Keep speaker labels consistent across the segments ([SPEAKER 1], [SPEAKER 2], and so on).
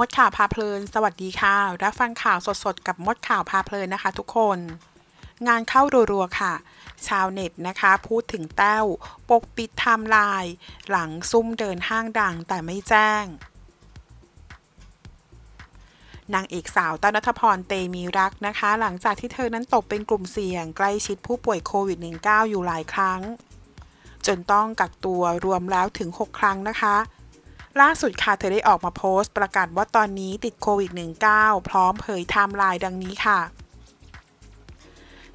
[SPEAKER 1] มดข่าวพาเพลิน สวัสดีค่ะ รับฟังข่าวสดๆ กับมดข่าวพาเพลินนะคะทุกคน งานเข้ารัวๆค่ะ ชาวเน็ตนะคะ พูดถึงแต้ว ปกปิดไทม์ไลน์หลังซุ่มเดินห้างดังแต่ไม่แจ้ง นางเอกสาวต้นนัทพรเตมีรักนะคะ หลังจากที่เธอนั้นตกเป็นกลุ่มเสี่ยง ใกล้ชิดผู้ป่วยโควิด -19 อยู่หลายครั้ง จนต้องกักตัวรวมแล้วถึง 6 ครั้งนะคะ ล่าสุดค่ะเธอได้ออกมาโพสต์ประกาศว่าตอนนี้ติดโควิด -19 พร้อมเผยไทม์ไลน์ดังนี้ค่ะ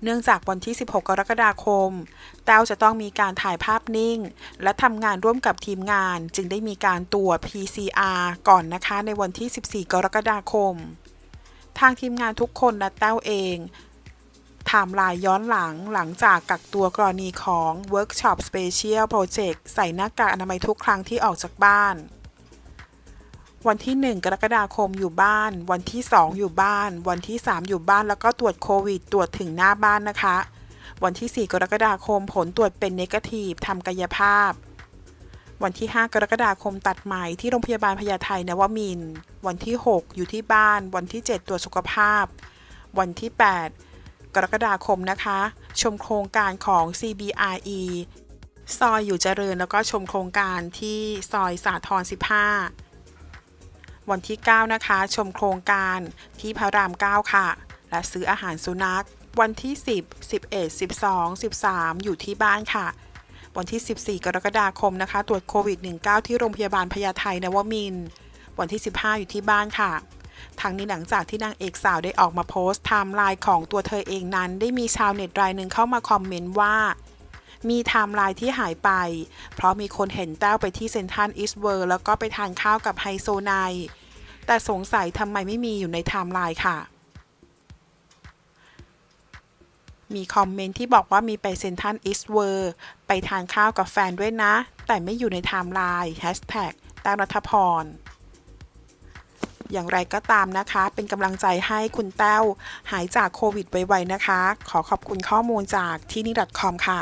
[SPEAKER 1] เนื่องจากวันที่ 16 กรกฎาคม แต้วจะต้องมีการถ่ายภาพนิ่ง และทำงานร่วมกับทีมงาน จึงได้มีการตรวจ PCR ก่อนนะคะในวันที่ 14 กรกฎาคม ทางทีมงานทุกคนและแต้วเองไทม์ไลน์ย้อนหลังหลังจากกักตัวกรณีของ Workshop Special Project ใส่หน้ากากอนามัยทุกครั้งที่ออกจากบ้าน วันที่ 1 กรกฎาคมอยู่บ้าน วันที่ 2 อยู่บ้าน วันที่ 3 อยู่บ้านแล้วก็ตรวจโควิด ตรวจถึงหน้าบ้านนะคะ วันที่ 4 กรกฎาคมผลตรวจเป็นเนกาทีฟทำกายภาพ วันที่ 5 กรกฎาคมตัดไหมที่โรงพยาบาลพญาไทนวมิน วันที่ 6 อยู่ที่บ้าน วันที่ 7 ตรวจสุขภาพ วันที่ 8 กรกฎาคมนะคะ ชมโครงการของ CBRE ซอยอยู่เจริญแล้วก็ชมโครงการที่ซอยสาทร15 วันที่ 9 นะคะ ชมโครงการที่พระราม 9 ค่ะ และซื้ออาหารสุนัข วันที่ 10 11 12 13 อยู่ที่บ้านค่ะ วันที่ 14 กรกฎาคมนะคะ ตรวจโควิด -19 ที่โรงพยาบาลพญาไทนวมิน วันที่ 15 อยู่ที่บ้านค่ะทั้งนี้หลังจากที่นางเอกสาวได้ออกมาโพสต์ไทม์ไลน์ของตัวเธอเองนั้น ได้มีชาวเน็ตรายหนึ่งเข้ามาคอมเมนต์ว่า มีไทม์ไลน์ที่หายไป เพราะมีคนเห็นแต้วไปที่เซนทรัลอีสเวิร์แล้วก็ไปทานข้าวกับไฮโซไนแต่สงสัยทำไมไม่มีอยู่ในไทม์ไลน์ค่ะ มีคอมเมนต์ที่บอกว่ามีไปเซนทรัลอีสเวิร์ไปทานข้าวกับแฟนด้วยนะ แต่ไม่อยู่ในไทม์ไลน์แฮชแท็กแต้วรัฐพรอย่างไรก็ตามนะคะ เป็นกำลังใจให้คุณแต้วหายจากโควิดไวๆนะคะ ขอขอบคุณข้อมูลจากที่นี่ .com ค่ะ